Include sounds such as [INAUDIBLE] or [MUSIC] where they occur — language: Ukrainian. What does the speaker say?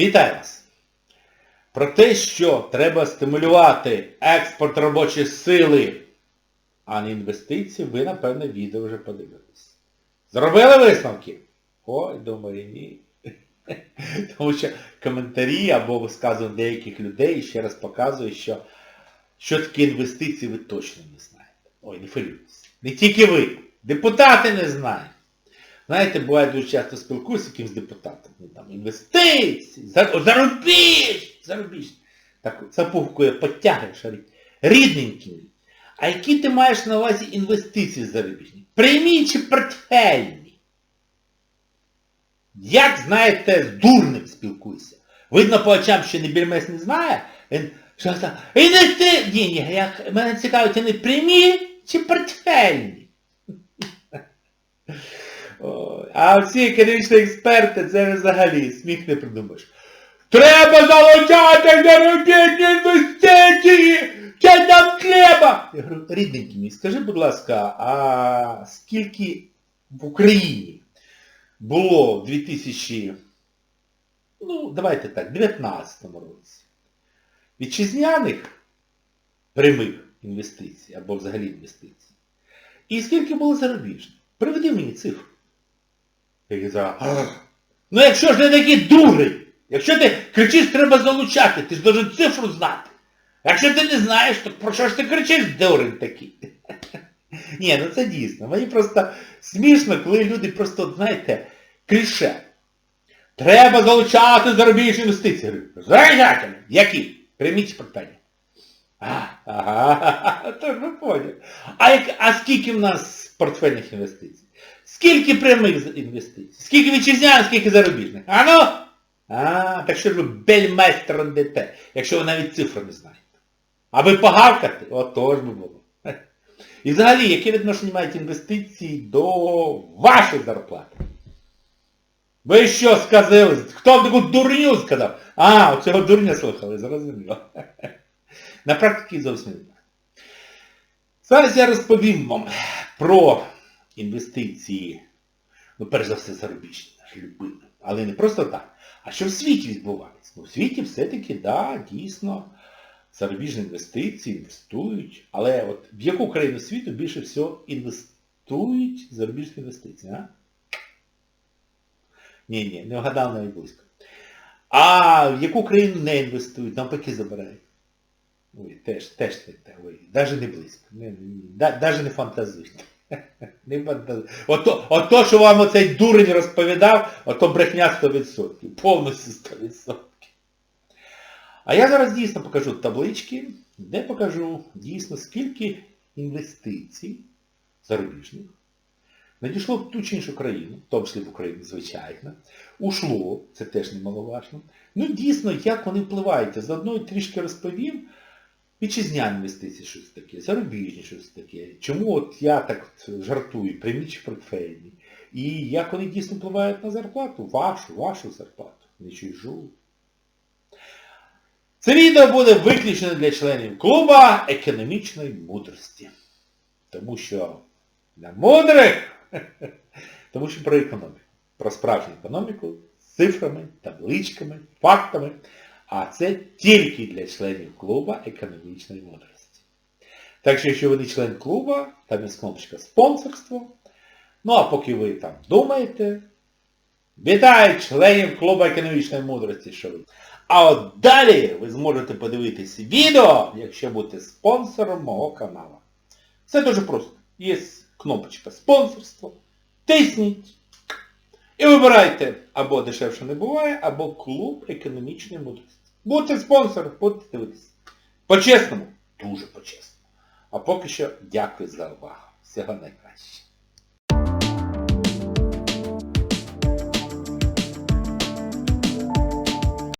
Вітаю вас! Про те, що треба стимулювати експорт робочої сили, а не інвестиції, ви, напевно, відео вже подивились. Зробили висновки? Ой, думаю, ні. [LAUGHS] Тому що коментарі або висказування деяких людей ще раз показують, що що таке інвестиції ви точно не знаєте. Ой, не хвилюйтесь. Не тільки ви. Депутати не знають. Знаєте, буває дуже часто спілкуюся з якимсь депутатом. Там, інвестиції, за- зарубіж, зарубіж. Так запухкує, потягує, шарить. Рідненький. А які ти маєш на увазі інвестиції зарубіжні? Прямі чи портфельні? Як, знаєте, з дурним спілкуйся. Видно по очам, що не більмес не знає. Він що там? Інвести... Ні, ні, як... мене цікавить, вони прямі чи портфельні? Ой, А всі економічні експерти, це взагалі сміх не придумаєш. Треба залучати зарубіжні інвестиції! Це нам треба! Я говорю, рідненький мій, скажи, будь ласка, а скільки в Україні було в 2000, ну, давайте так, 19 році вітчизняних прямих інвестицій або взагалі інвестицій? І скільки було зарубіжних? Приведи мені цифру. Я казав, «А, ну якщо ж не такий дурий, якщо ти кричиш, треба залучати, ти ж должен цифру знати. Якщо ти не знаєш, то про що ж ти кричиш, дурень такий? [LAUGHS] Ні, ну це дійсно. Мені просто смішно, коли люди просто, знаєте, кліше. Треба залучати зарубіжні інвестиції. Я. Які? Прийміть питання. А, ага, [LAUGHS] то ж ви поняли. А, а скільки в нас портфельних інвестицій? Скільки прямих інвестицій? Скільки вітчизняних, скільки зарубіжних? А ну? А, так що ж ви бельмейстером дете, якщо ви навіть цифру не знаєте. Аби погавкати, отож би було. [LAUGHS] І взагалі, яке відношення мають інвестиції до вашої зарплати? Ви що сказали? Хто таку дурню сказав? А, оцього дурня слухали, зрозуміло. [LAUGHS] На практиці зовсім не так. Зараз я розповім вам про інвестиції, ну, перш за все, зарубіжні, наш любимий. Але не просто так. А що в світі відбувається? Ну, в світі все-таки, да, дійсно, зарубіжні інвестиції, інвестують. Але от в яку країну світу більше всього інвестують зарубіжні інвестиції, а? Ні, ні, не вгадав навіть близько. А в яку країну не інвестують, навпаки забирають. Ой, теж, теж не те, ой, навіть не близько. Навіть не фантазуйте. Не. Ото, ото, що вам оцей дурень розповідав, ото брехня 100%. Повністю 100%. А я зараз дійсно покажу таблички, де покажу дійсно скільки інвестицій зарубіжних надійшло в ту чи іншу країну, в тому числі в Україну, звичайно, ушло, це теж немаловажно. Ну дійсно, як вони впливають. Заодно трішки розповім, вітчизняні інвестиції щось таке, зарубіжні щось таке. Чому от я так жартую, прямі портфельні. І як вони дійсно впливають на зарплату, вашу, вашу зарплату, не чужу. Це відео буде виключено для членів клуба економічної мудрості. Тому що для мудрих, [LAUGHS] тому що про економіку, про справжню економіку з цифрами, табличками, фактами. А це тільки для членів клуба економічної мудрості. Так що, якщо ви не член клуба, там є кнопочка спонсорство. Ну а поки ви там думаєте, вітаю членів клубу економічної мудрості, що ви. А от далі ви зможете подивитися відео, якщо будете спонсором мого каналу. Все дуже просто. Є кнопочка спонсорство. Тисніть. І вибирайте або дешевше не буває, або клуб економічної мудрості. Будьте спонсором, будьте дивитися. По-чесному, дуже по-чесному. А поки що дякую за увагу. Всього найкраще.